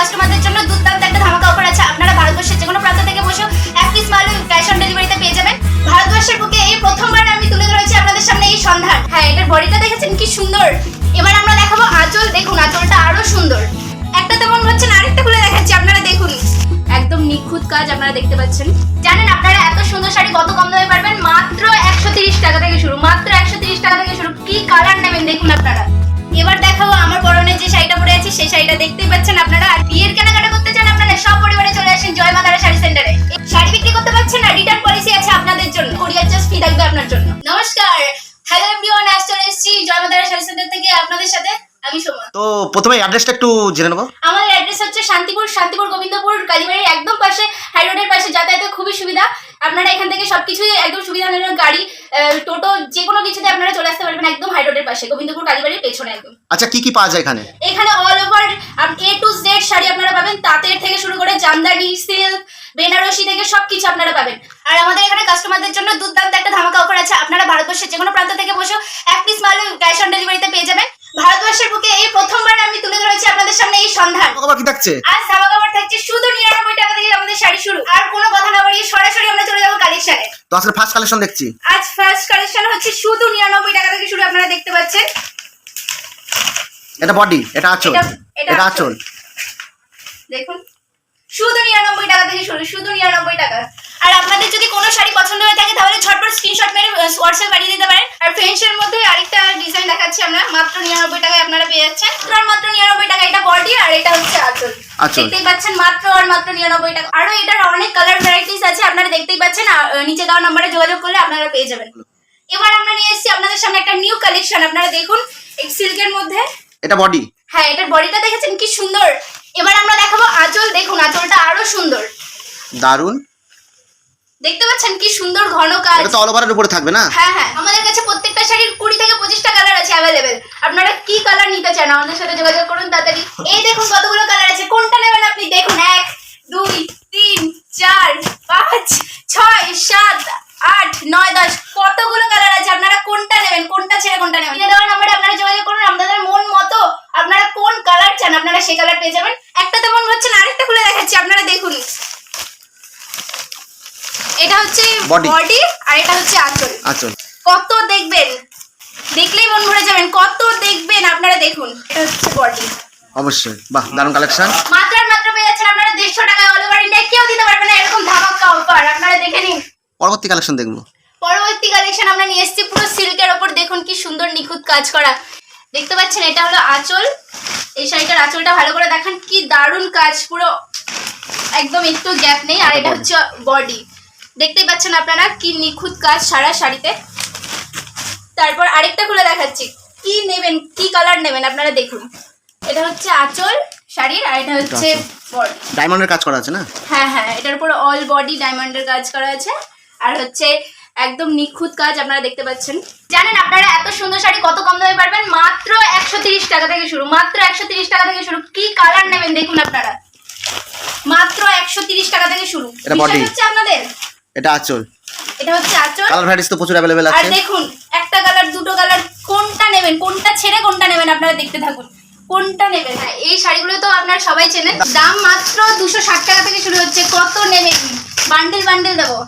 কাস্টমারদের জন্য দুর্দান্ত একটা ধামাকা অফার আছে। আপনারা ভারতবর্ষের যে কোনো প্রান্ত থেকে বসে এক পিস মাল ক্যাশ অন ডেলিভারিতে পেয়ে যাবেন। ভারতবর্ষের বুকে এই প্রথমবার আমি তুলে ধরেছি আপনাদের সামনে এই সন্ধান হ্যাঁ এটার বডিটা দেখেছেন কি সুন্দর? এবার আমরা দেখাবো আঁচল। দেখুন, আঁচলটা আরও সুন্দর। একটা তেমন হচ্ছে না, আরেকটা খুলে দেখাচ্ছি, আপনারা দেখুন। একদম নিখুঁত কাজ আপনারা দেখতে পাচ্ছেন। জানেন আপনারা এত সুন্দর শাড়ি কত কম দামে পারবেন? মাত্র একশো তিরিশ টাকা থেকে শুরু, মাত্র একশো তিরিশ টাকা থেকে শুরু। কি কালার নেবেন দেখুন আপনারা। এবার দেখাবো আমার পরনে যে শাড়িটা পরে আছে, সেই শাড়িটা দেখতেই পাচ্ছেন আপনারা। সেন্টার থেকে আপনাদের সাথে আমি সোমা তো প্রথমে অ্যাড্রেসটা একটু জেনে নেব। আমাদের অ্যাড্রেস হচ্ছে শান্তিপুর শান্তিপুর গোবিন্দপুর কালীবাড়ির একদম পাশে হাই রোডের পাশে যাতায়াতে খুবই সুবিধা। আপনারা এখান থেকে সবকিছুই একদম সুবিধা নেবেন গাড়ি টোটো যে কোনো কিছুতে আপনারা চলে আসতে পারবেন একদম হাই রোডের পাশে গোবিন্দপুর কালীবাড়ির পেছনে একদম। আচ্ছা কি কি পাওয়া যায় এখানে? এখানে all over A to Z sari আপনারা পাবেন তাঁতের থেকে শুরু করে জামদানি সিল্ক বেনারসি থেকে সবকিছু আপনারা পাবেন। আর আমাদের এখানে কাস্টমারদের জন্য দুর্দান্ত একটা ধামাকা অফার আছে। আপনারা ভারতবর্ষের যে কোনো প্রান্ত থেকে বসে এক পিস মাল ক্যাশ অন ডেলিভারিতে পেয়ে যাবেন। ভারতবর্ষের বুকে এই প্রথমবার আমি তুলে ধরেছি আপনাদের সামনে এই সন্ধান। আবার কি থাকছে? আজ ধামা কাপড় থাকছে শুধু নিরানব্বই টাকা থেকে আমাদের শাড়ি শুরু। আর কোনো কথা না বাড়িয়ে সরাসরি আমরা চলে যাব কালেকশনে তো আজকে ফার্স্ট কালেকশন দেখছি। আজ ফার্স্ট কালেকশন হচ্ছে শুধু নিরানব্বই টাকা থেকে শুরু আপনারা দেখতে পাচ্ছেন। এটা বডি এটা আঁচল এটা-। আঁচল। দেখুন। শুধু নিরানব্বই টাকা থেকে শুরু শুধু নিরানব্বই টাকা। আর আপনাদের যদি কোনো শাড়ি পছন্দ হয়ে থাকে তাহলে ঝটপট স্ক্রিনশট মেরে হোয়াটসঅ্যাপ পাঠিয়ে দিতে পারেন। আর ফ্রেন্ডসের মধ্যে আরেকটা ডিজাইন দেখাচ্ছি আমরা মাত্র নিরানব্বই টাকায় আপনারা পেয়ে যাচ্ছেন। আর মাত্র নিরানব্বই টাকা এটা বডি আর এটা হচ্ছে আঁচল। দেখতেই পাচ্ছেন মাত্র আর মাত্র নিরানব্বই টাকা। আরও এটার অনেক কালার ভ্যারাইটিস আছে আপনারা দেখতেই পাচ্ছেন আর, নিচে দেওয়া নম্বরে যোগাযোগ করলে আপনারা পেয়ে যাবেন। এবার আমরা নিয়ে এসেছি আপনাদের সামনে একটা নিউ কালেকশন আপনারা দেখুন সিল্কের মধ্যে। এটা বডি হ্যাঁ এটার বডিটা দেখেছেন কি সুন্দর। এবার আমরা দেখাবো আঁচল দেখুন আঁচলটা আরও সুন্দর। দারুণ দেখতে পাচ্ছেন কি সুন্দর ঘন কাজ এটা তো অল ওভারের উপরে থাকবে না? হ্যাঁ হ্যাঁ। আমাদের কাছে প্রত্যেকটা শাড়ির কুড়ি থেকে পঁচিশটা কালার আছে অ্যাভেলেবেল আপনারা কি কালার নিতে চান আমাদের সাথে যোগাযোগ করুন তাড়াতাড়ি এই দেখুন কতগুলো কালার আছে। কোনটা নেবেন আপনি? দেখুন এক দুই তিন চার পাঁচ ছয় সাত আট নয় দশ। কতগুলো কালার আছে? আপনারা কোনটা নেবেন? কোনটা ছেড়ে কোনটা নেবেন? দিয়ে দেওয়ার নাম্বারে আপনারা যোগাযোগ করুন। আপনাদের মন মতো আপনারা কোন কালার চান আপনারা সেই কালার পেয়ে যাবেন। একটা তেমন হচ্ছে না আরেকটা খুলে দেখাচ্ছি। আপনারা দেখুন। এটা হচ্ছে বডি আর এটা হচ্ছে আঁচল। আঁচল। কত দেখবেন? দেখলেই মন ভরে যাবেন। কত দেখবেন? আপনারা দেখুন। এটা হচ্ছে বডি অবশ্যই। বাহ দারুণ কালেকশন মাত্র মাত্র পেয়ে যাচ্ছেন আপনারা দেড়শো টাকায় অল ওভার ইন্ডিয়া কেউ দিতে পারবে না এরকম ধামাকা অফার আপনারা দেখে নিন। পরবর্তী কালেকশন দেখব। পরবর্তী কালেকশন আমরা নিয়ে এসেছি পুরো সিল্কের ওপর। দেখুন কি সুন্দর নিখুঁত কাজ করা। দেখতে পাচ্ছেন এটা হলো আঁচল। এই শাড়িটার আঁচলটা ভালো করে দেখান। কি দারুণ কাজ। পুরো একদম একটু গ্যাপ নেই। আর এটা হচ্ছে বডি দেখতেই পাচ্ছেন আপনারা কি নিখুঁত কাজ সারা শাড়িতে। তারপর আরেকটা খুলে দেখাচ্ছি। কি নেবেন কি কালার নেবেন আপনারা দেখুন। এটা হচ্ছে আঁচল শাড়ির আর এটা হচ্ছে ডায়মন্ডের কাজ করা আছে না? হ্যাঁ হ্যাঁ এটার উপর অল বডি ডায়মন্ডের কাজ করা আছে। আর হচ্ছে একদম নিখুঁত কাজ আপনারা দেখতে পাচ্ছেন। জানেন আপনারা এত সুন্দর শাড়ি কত কম দামে পারবেন? মাত্র একশো তিরিশ টাকা থেকে শুরু। মাত্র একশো তিরিশ টাকা থেকে শুরু। কি কালার নেবেন দেখুন আপনারা? মাত্র একশো তিরিশ টাকা থেকে শুরু। হচ্ছে আপনাদের এটা আঁচল। এটা হচ্ছে আঁচল। কালার ভ্যারাইটিস তো প্রচুর অ্যাভেলেবেল আর দেখুন একটা কালার দুটো কালার কোনটা নেবেন কোনটা ছেড়ে কোনটা নেবেন আপনারা দেখতে থাকুন। কোনটা নেবেন? হ্যাঁ এই শাড়িগুলো তো আপনারা সবাই চেনেন। দাম মাত্র দুশো ষাট টাকা থেকে শুরু হচ্ছে। কত নেবেন? বান্ডেল বান্ডেল দেবো।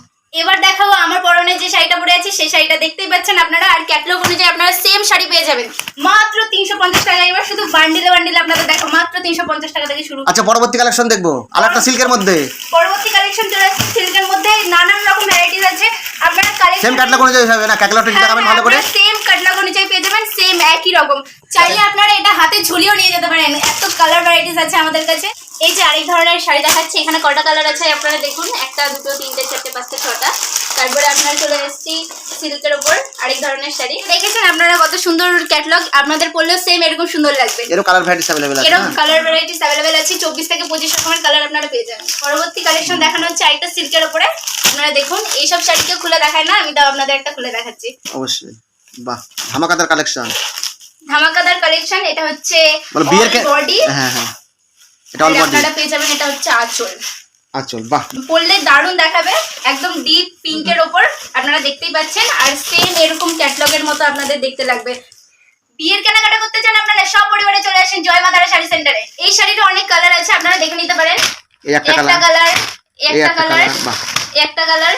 এবার দেখাবো আমার পরনে যে শাড়িটা পরে আছি সেই শাড়িটা দেখতেই পাচ্ছেন আপনারা। আর ক্যাটলগ অনুযায়ী আপনারা সেম শাড়ি পেয়ে যাবেন। মাত্র তিনশো পঞ্চাশ টাকা। এবার শুধু বান্ডেলে বান্ডেলে আপনাদের দেখো মাত্র তিনশো পঞ্চাশ টাকা থেকে শুরু। আচ্ছা পরবর্তী কালেকশন দেখব। আর একটা সিল্কের মধ্যে। পরবর্তী কালেকশন চলে আসছে সিল্কের মধ্যে নানান রকম ভ্যারাইটিস আছে। আপনারা কালেকশন সেম ক্যাটলগ চাই হবে না? ক্যাটলগটা হ্যাঁ, পাবেন ভালো করে? সেম কাটলগ চাই পেয়ে যাবেন সেম একই রকম। চাইলে আপনারা এটা হাতে ঝুলিয়েও নিয়ে যেতে পারেন। এত কালার ভ্যারাইটিস আছে আমাদের কাছে। এই যে আরেক ধরনের শাড়ি দেখাচ্ছি এখানে কটা কালার আছে আপনারা দেখুন। একটা দুটো তিনটে চারটে পাঁচটা ছটা। তারপরে আপনারা চলে এসেছি সিল্কের ওপর আরেক ধরনের শাড়ি। দেখেছেন আপনারা কত সুন্দর ক্যাটলগ আপনাদের পরলেও সেম এরকম সুন্দর লাগবে। এরকম কালার ভ্যারাইটিস অ্যাভেলেবেল আছে এরকম কালার ভ্যারাইটিস অ্যাভেলেবেল আছে। চব্বিশ থেকে পঁচিশ রকমের কালার আপনারা পেয়ে যাবেন। পরবর্তী কালেকশন দেখানো হচ্ছে আরেকটা সিল্কের ওপরে আপনারা দেখুন এইসব শাড়িকে খুলে দেখায় না আমি তাও আপনাদের একটা খুলে দেখাচ্ছি। অবশ্যই। বাহ ধামাকাদার কালেকশন ধামাকাদার কালেকশন এটা হচ্ছে মানে বিয়ের বডি হ্যাঁ হ্যাঁ। এটা অল বডি আপনারা পেয়ে যাবেন এটা হচ্ছে আঁচল। আঁচল বাহ। পরলে দারুণ দেখাবে একদম ডিপ পিঙ্কের ওপর আপনারা দেখতেই পাচ্ছেন। আর সেম এরকম ক্যাটলগের মতো আপনাদের দেখতে লাগবে। বিয়ের কেনাকাটা করতে চান আপনারা সব পরিবারে চলে আসেন জয় মাতারা শাড়ি সেন্টারে এই শাড়িটা অনেক কালার আছে আপনারা দেখে নিতে পারেন। একটা কালার একটা কালার একটা কালার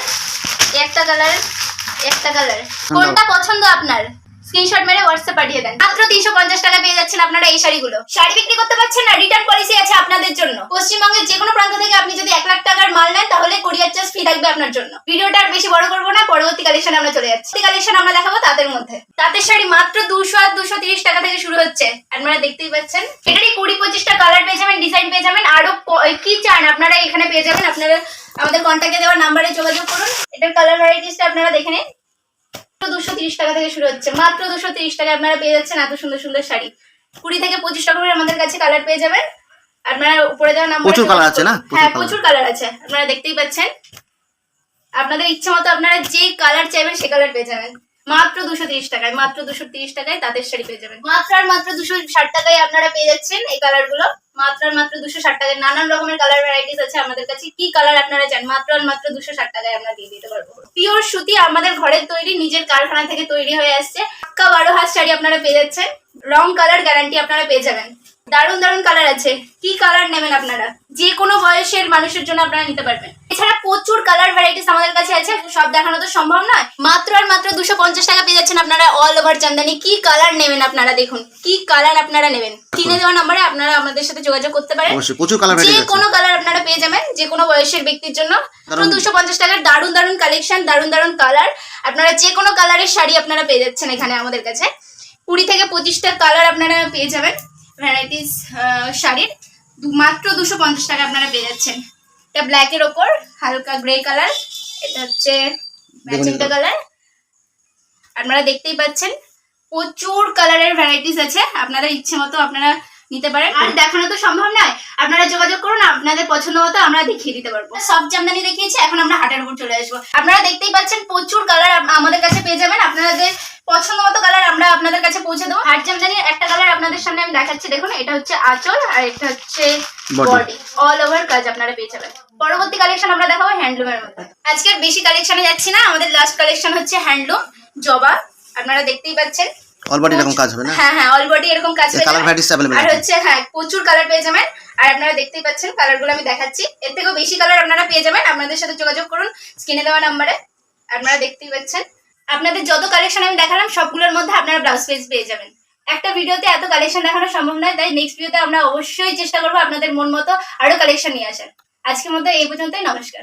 একটা কালার একটা কালার কোনটা পছন্দ আপনার? স্ক্রিনশট মেরে হোয়াটসঅ্যাপ পাঠিয়ে দেন। মাত্র তিনশো পঞ্চাশ টাকা পেয়ে যাচ্ছেন আপনারা এই শাড়িগুলো। শাড়ি বিক্রি করতে পারছেন না রিটার্ন পলিসি আছে আপনাদের জন্য। পশ্চিমবঙ্গের যে কোনো প্রান্ত থেকে আপনি যদি এক লাখ টাকার মাল নেন, তাহলে কোরিয়ার চার্জ ফ্রি থাকবে আপনার জন্য। ভিডিওটা আর বেশি বড় করব না, পরবর্তী কালেকশন আমরা চলে যাচ্ছি। কালেকশন আমরা দেখাবো তাদের মধ্যে। তাঁতের শাড়ি মাত্র দুশো আর দুশো তিরিশ টাকা থেকে শুরু হচ্ছে। আপনারা দেখতেই পাচ্ছেন। এটারই কুড়ি পঁচিশটা কালার পেয়ে যাবেন ডিজাইন পেয়ে যাবেন। আরও কি চান আপনারা এখানে পেয়ে যাবেন, আপনারা আমাদের কন্ট্যাক্টে দেওয়া নাম্বারে যোগাযোগ করুন। এটার কালার ভ্যারাইটিসটা আপনারা দেখে নিন। দুশো তিরিশ টাকা থেকে শুরু হচ্ছে। মাত্র দুশো তিরিশ টাকা আপনারা পেয়ে যাচ্ছেন এত সুন্দর সুন্দর শাড়ি। কুড়ি থেকে পঁচিশ টাকা করে আমাদের কাছে কালার পেয়ে যাবেন। আপনারা উপরে দেওয়া নাম্বার প্রচুর কালার আছে না? হ্যাঁ প্রচুর কালার আছে। আপনারা দেখতেই পাচ্ছেন। আপনাদের ইচ্ছে মতো আপনারা যে কালার চাইবেন সে কালার পেয়ে যাবেন। মাত্র দুশো তিরিশ টাকায়, মাত্র দুশো তিরিশ টাকায় তাদের শাড়ি পেয়ে যাবেন। মাত্র আর মাত্র দুশো ষাট টাকায় আপনারা পেয়ে যাচ্ছেন এই কালারগুলো মাত্র আর মাত্র দুশো ষাট টাকায় নানান রকমের কালার ভ্যারাইটিস আছে আমাদের কাছে। কি কালার আপনারা চান? মাত্র আর মাত্র দুশো ষাট টাকায় আমরা দিয়ে দিতে পারব। পিওর সুতি আমাদের ঘরের তৈরি, নিজের কারখানা থেকে তৈরি হয়ে আসছে। পাক্কা বারো হাত শাড়ি আপনারা পেয়ে যাচ্ছেন। রং কালার গ্যারান্টি আপনারা পেয়ে যাবেন। দারুণ দারুণ কালার আছে। কি কালার নেবেন আপনারা? যে কোনো বয়সের মানুষের জন্য আপনারা নিতে পারবেন। এছাড়া প্রচুর কালার ভ্যারাইটিস আমাদের কাছে আছে। সব দেখানো তো সম্ভব নয়। মাত্র আর মাত্র দুশো পঞ্চাশ টাকা পেয়ে যাচ্ছেন আপনারা অল ওভার চান্দানি। কি কালার নেবেন আপনারা দেখুন। কি কালার আপনারা নেবেন? কিনে দেওয়া নাম্বারে আপনারা আমাদের সাথে যোগাযোগ করতে পারেন। প্রচুর কালার যে কোনো কালার আপনারা পেয়ে যাবেন যে কোনো বয়সের ব্যক্তির জন্য। দুশো পঞ্চাশ টাকার দারুণ দারুণ কালেকশন দারুণ দারুণ কালার আপনারা যে কোনো কালারের শাড়ি আপনারা পেয়ে যাচ্ছেন এখানে আমাদের কাছে। কুড়ি থেকে পঁচিশটা কালার আপনারা পেয়ে যাবেন। ভ্যারাইটিস শাড়ির মাত্র দুশো পঞ্চাশ টাকা আপনারা পেয়ে যাচ্ছেন। এটা ব্ল্যাকের ওপর হালকা গ্রে কালার এটা হচ্ছে ম্যাজেন্টা কালার আপনারা দেখতেই পাচ্ছেন প্রচুর কালারের ভ্যারাইটিস আছে। আপনারা ইচ্ছে মতো আপনারা নিতে পারেন। আর দেখানো তো সম্ভব নয়। আপনারা যোগাযোগ করুন আপনাদের পছন্দ মতো আমরা দেখিয়ে দিতে পারব। সব জামদানি দেখিয়েছি এখন আমরা হাটের উপর চলে আসব। আপনারা দেখতেই পাচ্ছেন প্রচুর কালার আমাদের কাছে পেয়ে যাবেন। আপনাদের পছন্দ মতো কালার আমরা আপনাদের কাছে পৌঁছে দেবো। হাট জামদানি একটা কালার আপনাদের সামনে আমি দেখাচ্ছি। দেখুন এটা হচ্ছে আঁচল আর এটা হচ্ছে বডি অল ওভার কাজ আপনারা পেয়ে যাবেন। পরবর্তী কালেকশন আমরা দেখাবো হ্যান্ডলুমের মধ্যে। আজকের বেশি কালেকশনে যাচ্ছি না আমাদের লাস্ট কালেকশন হচ্ছে হ্যান্ডলুম জবা। আপনারা দেখতেই পাচ্ছেন অল বডি এরকম কাজ হবে না? হ্যাঁ হ্যাঁ অল বডি এরকম কাজ পেয়ে কালার। ভ্যারাইটিস অ্যাভেলেবল আর হচ্ছে হ্যাঁ প্রচুর কালার পেয়ে যাবেন। আর আপনারা দেখতেই পাচ্ছেন কালারগুলো আমি দেখাচ্ছি। এর থেকেও বেশি কালার আপনারা পেয়ে যাবেন। আপনাদের সাথে যোগাযোগ করুন স্ক্রিনে দেওয়া নাম্বারে আপনারা দেখতেই পাচ্ছেন। আপনাদের যত কালেকশন আমি দেখালাম সবগুলোর মধ্যে আপনারা ব্লাউজ পিস পেয়ে যাবেন। একটা ভিডিওতে এত কালেকশন দেখানো সম্ভব নয় তাই নেক্সট ভিডিওতে আমরা অবশ্যই চেষ্টা করব আপনাদের মন মতো আরও কালেকশন নিয়ে আসার। আজকের মতো এই পর্যন্তই নমস্কার।